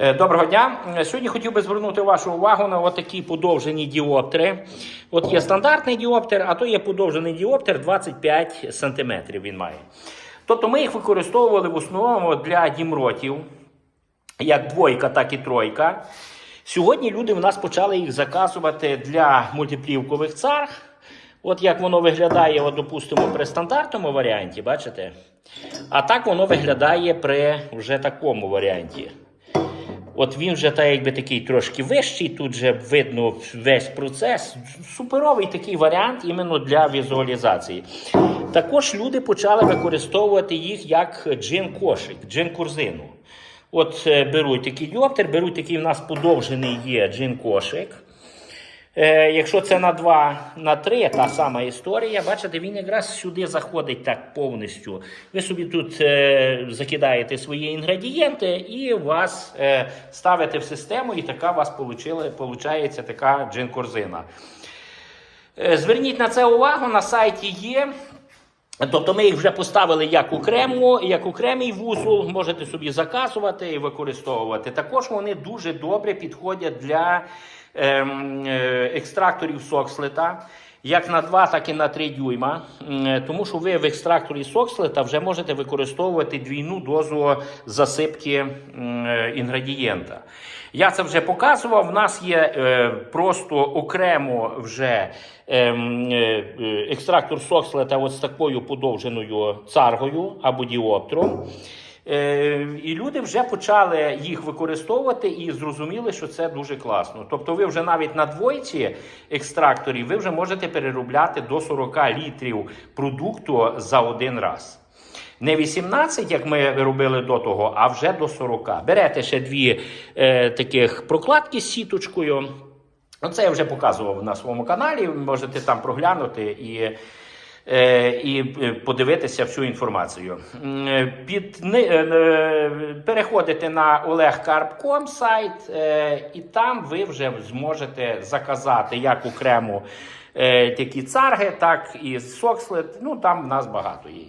Е, Доброго дня. Сьогодні хотів би звернути вашу увагу на такі подовжені діоптери. От є стандартний діоптер, а то є подовжений діоптер 25 см він має. Тобто ми їх використовували в основному для дімротів, як двойка, так і тройка. Сьогодні люди в нас почали їх заказувати для мультиплівкових царг. От як воно виглядає, от, допустимо, при стандартному варіанті, бачите? А так воно виглядає при вже такому варіанті. От він вже та якби такий трошки вищий, тут вже видно весь процес. Суперовий такий варіант іменно для візуалізації. Також люди почали використовувати їх як джин-кошик, джин-корзину. От е, беруть такий діоптер, беруть такий в нас подовжений є джин-кошик. Е, якщо це на 2, на 3, та сама історія, бачите, він якраз сюди заходить так повністю. Ви собі тут е, закидаєте свої інгредієнти і вас е, ставите в систему, і така у вас виходить така джин-корзина. Е, Зверніть на це увагу, на сайті є. Тобто ми їх вже поставили як окремо, як окремий вузол, можете собі заказувати і використовувати. Також вони дуже добре підходять для ем, е, екстракторів сокслета. Як на 2, так і на 3 дюйма. Е, Тому що ви в екстракторі сокслета вже можете використовувати двійну дозу засипки е, інгредієнта. Я це вже показував. В нас є е, просто окремо вже ем, екстрактор сокслета от з такою подовженою царгою або діоптром. Е, і люди вже почали їх використовувати і зрозуміли, що це дуже класно. Тобто, ви вже навіть на двойці екстракторів ви вже можете переробляти до 40 літрів продукту за один раз. Не 18, як ми робили до того, а вже до 40. Берете ще дві е, таких прокладки з сіточкою. Оце я вже показував на своєму каналі. Можете там проглянути і, і е, подивитися всю інформацію. Е, Під, е, е, переходите на olegcarb.com сайт, е, і там ви вже зможете заказати як окремо е, такі царги, так і сокслет. Ну там в нас багато є.